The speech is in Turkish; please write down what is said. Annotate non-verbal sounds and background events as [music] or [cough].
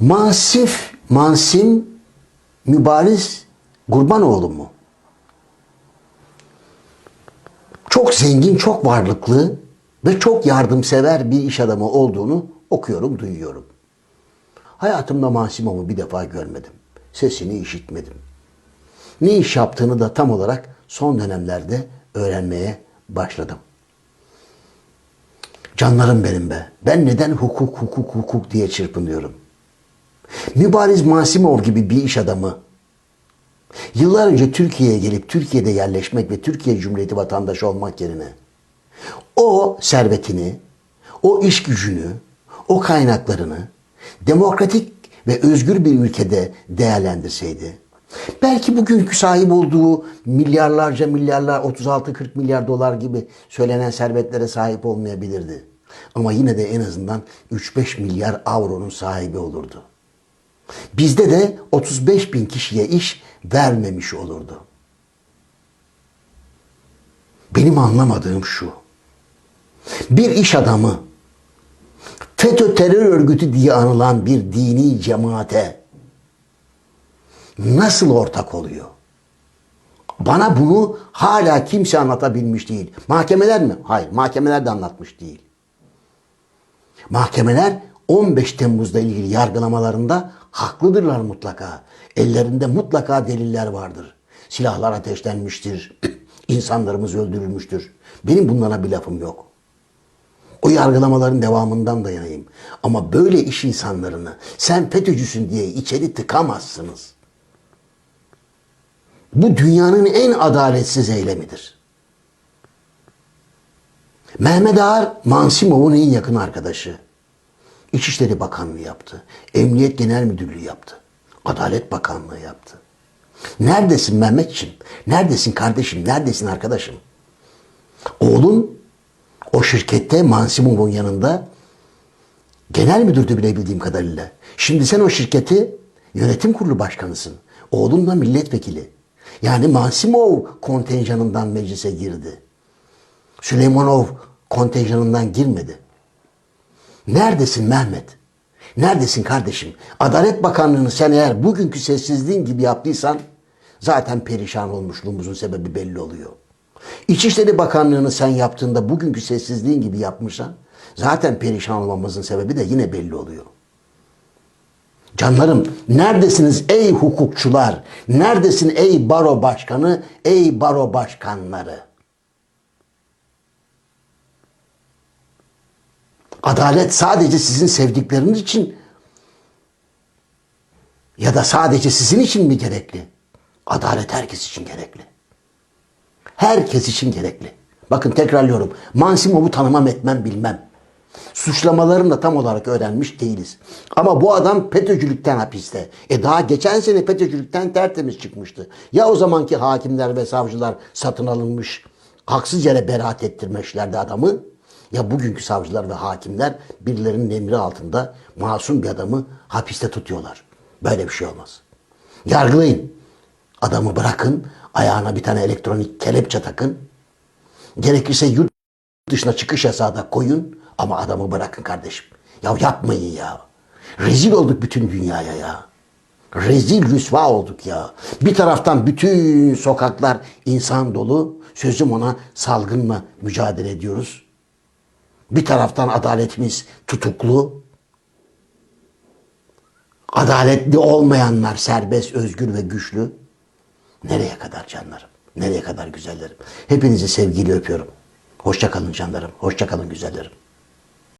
Masif, Mansim, Mübariz Gurbanoğlu mu? Çok zengin, çok varlıklı ve çok yardımsever bir iş adamı olduğunu okuyorum, duyuyorum. Hayatımda Masimov'u bir defa görmedim. Sesini işitmedim. Ne iş yaptığını da tam olarak son dönemlerde öğrenmeye başladım. Canlarım benim be. Ben neden hukuk hukuk hukuk diye çırpınıyorum? Mübariz Masimov gibi bir iş adamı yıllar önce Türkiye'ye gelip Türkiye'de yerleşmek ve Türkiye Cumhuriyeti vatandaşı olmak yerine o servetini, o iş gücünü, o kaynaklarını demokratik ve özgür bir ülkede değerlendirseydi belki bugünkü sahip olduğu milyarlarca milyarlar 36-40 milyar dolar gibi söylenen servetlere sahip olmayabilirdi. Ama yine de en azından 3-5 milyar avronun sahibi olurdu. Bizde de 35 bin kişiye iş vermemiş olurdu. Benim anlamadığım şu. Bir iş adamı FETÖ terör örgütü diye anılan bir dini cemaate nasıl ortak oluyor? Bana bunu hala kimse anlatabilmiş değil. Mahkemeler mi? Hayır, mahkemeler de anlatmış değil. Mahkemeler 15 Temmuz'da ilgili yargılamalarında haklıdırlar mutlaka. Ellerinde mutlaka deliller vardır. Silahlar ateşlenmiştir. [clears throat] insanlarımız öldürülmüştür. Benim bunlara bir lafım yok. O yargılamaların devamından da yanayım. Ama böyle iş insanlarını sen FETÖ'cüsün diye içeri tıkamazsınız. Bu dünyanın en adaletsiz eylemidir. Mehmet Ağar Mansimov'un en yakın arkadaşı. İçişleri Bakanlığı yaptı. Emniyet Genel Müdürlüğü yaptı. Adalet Bakanlığı yaptı. Neredesin Mehmetçim? Neredesin kardeşim? Neredesin arkadaşım? Oğlun o şirkette Mansimov'un yanında genel müdürdü bile bildiğim kadarıyla. Şimdi sen o şirketi yönetim kurulu başkanısın. Oğlun da milletvekili. Yani Mansimov kontenjanından meclise girdi. Süleymanov kontenjanından girmedi. Neredesin Mehmet? Neredesin kardeşim? Adalet Bakanlığı'nı sen eğer bugünkü sessizliğin gibi yaptıysan zaten perişan olmuşluğumuzun sebebi belli oluyor. İçişleri Bakanlığı'nı sen yaptığında bugünkü sessizliğin gibi yapmışsan zaten perişan olmamızın sebebi de yine belli oluyor. Canlarım neredesiniz ey hukukçular? Neredesin ey baro başkanı, ey baro başkanları? Adalet sadece sizin sevdikleriniz için ya da sadece sizin için mi gerekli? Adalet herkes için gerekli. Herkes için gerekli. Bakın tekrarlıyorum. Mansimov'u tanımam etmem bilmem. Suçlamalarını da tam olarak öğrenmiş değiliz. Ama bu adam FETÖ'cülükten hapiste. E daha geçen sene FETÖ'cülükten tertemiz çıkmıştı. Ya o zamanki hakimler ve savcılar satın alınmış, haksız yere beraat ettirmişlerdi adamı. Ya bugünkü savcılar ve hakimler birilerinin emri altında masum bir adamı hapiste tutuyorlar. Böyle bir şey olmaz. Yargılayın. Adamı bırakın, ayağına bir tane elektronik kelepçe takın. Gerekirse yurt dışına çıkış yasağı da koyun ama adamı bırakın kardeşim. Ya yapmayın ya. Rezil olduk bütün dünyaya ya. Rezil rüsva olduk ya. Bir taraftan bütün sokaklar insan dolu. Sözüm ona salgınla mücadele ediyoruz. Bir taraftan adaletimiz tutuklu. Adaletli olmayanlar serbest, özgür ve güçlü. Nereye kadar canlarım? Nereye kadar güzellerim? Hepinizi sevgiyle öpüyorum. Hoşça kalın canlarım. Hoşça kalın güzellerim.